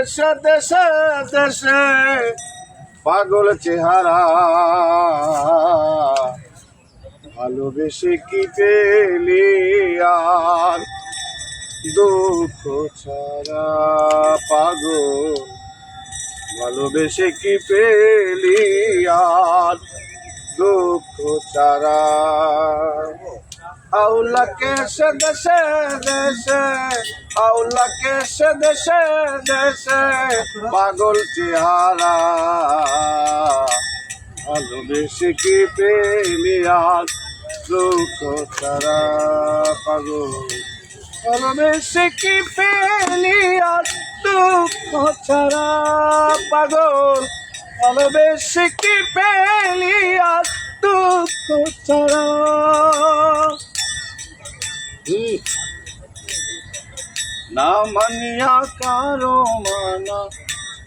দেশে দেশে দেশে পাগল চেহারা। ভালোবেসে কি পেলি আর দুঃখ ছাড়া পাগল? ভালোবেসে কি পেলি আর দুঃখ ছাড়া আউলা কেসে দেশে দেশে। দেশে দেশে। পাগল চেহারা। ভালোবেসে কি আর দুঃখ ছাড়া পাগল। ভালোবেসে কি পেলি দুঃখ ছাড়া পাগল। ভালোবেসে কি পেলি দুঃখ ছাড়া না মানিয়া কারও মানা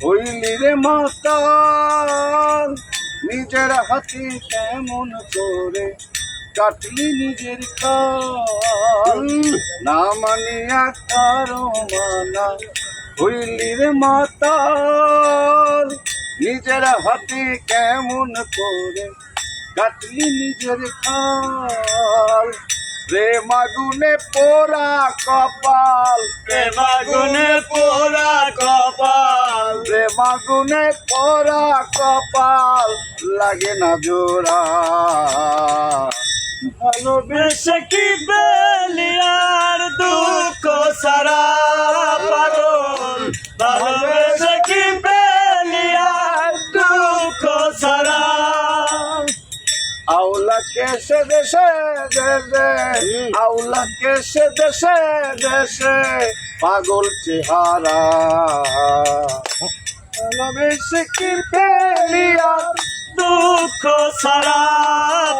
হইলি রে মাতা নিজের হাতে কেমন করে কাটলি নিজের কাল না মানিয়া কারও মানা হইলি রে মাতা নিজের হাতে কেমন করে কাটলি নিজের খাল। প্রেম আগুনে পোড়া কপাল প্রেম আগুনে পোড়া কপাল। প্রেম আগুনে পোড়া কপাল লাগে না জোড়া। ভালোবেসে বেশে কি বেলিয়ার আউলা কেসে দেশে দেশে আউলা কেসে দেশে দেশে। পাগল চেহারা। কি পেলিয়া দুঃখ সারা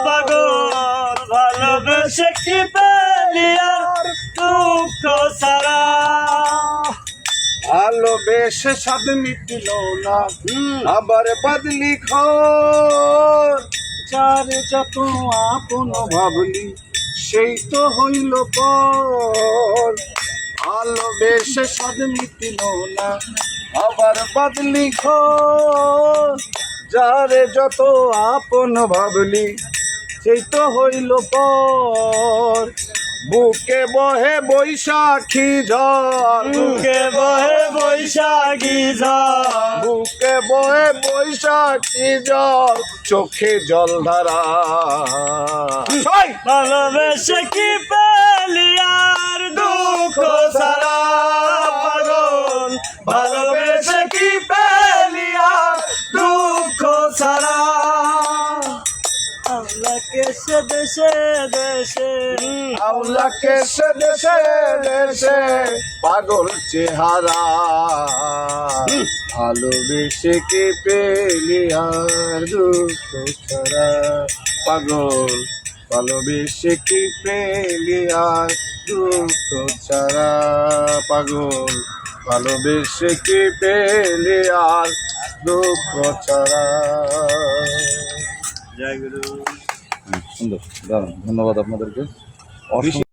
পাগল ভালোবেসে কি বেলিয়ার দুঃখ সারা। ভালোবেসে স্বাদ মিটল না। আবার বদলি খোর যার যত আপন ভাবলি, সেই তো হইল পর। ভালোবেসে স্বাদ মিটল না, আবার বদলি খোর যারে যত আপন ভাবলি, সেই তো হইল পর। বুকে বহে বৈশাখী ঝড়। বুকে বহে বৈশাখী ঝড়। বুকে বহে বৈশাখী জল চোখে জল ধারা। ভালোবেসে কি পেলিয়ার দুঃখ সারা পাগল? ভালোবেসে আল্লাহ কেসে দেশে দেশে। আউলা কেসে দেশে দেশে। পাগল চেহারা। ভালোবেসে কে পেলি আর দুঃখ ছাড়া। পাগল ভালোবেসে কি পেলি আর দুঃখ ছাড়া। পাগল ভালোবেসে কি পেলি আর দুঃখ ছাড়া। জয় গুরু। সুন্দর। দারুণ। ধন্যবাদ আপনাদেরকে।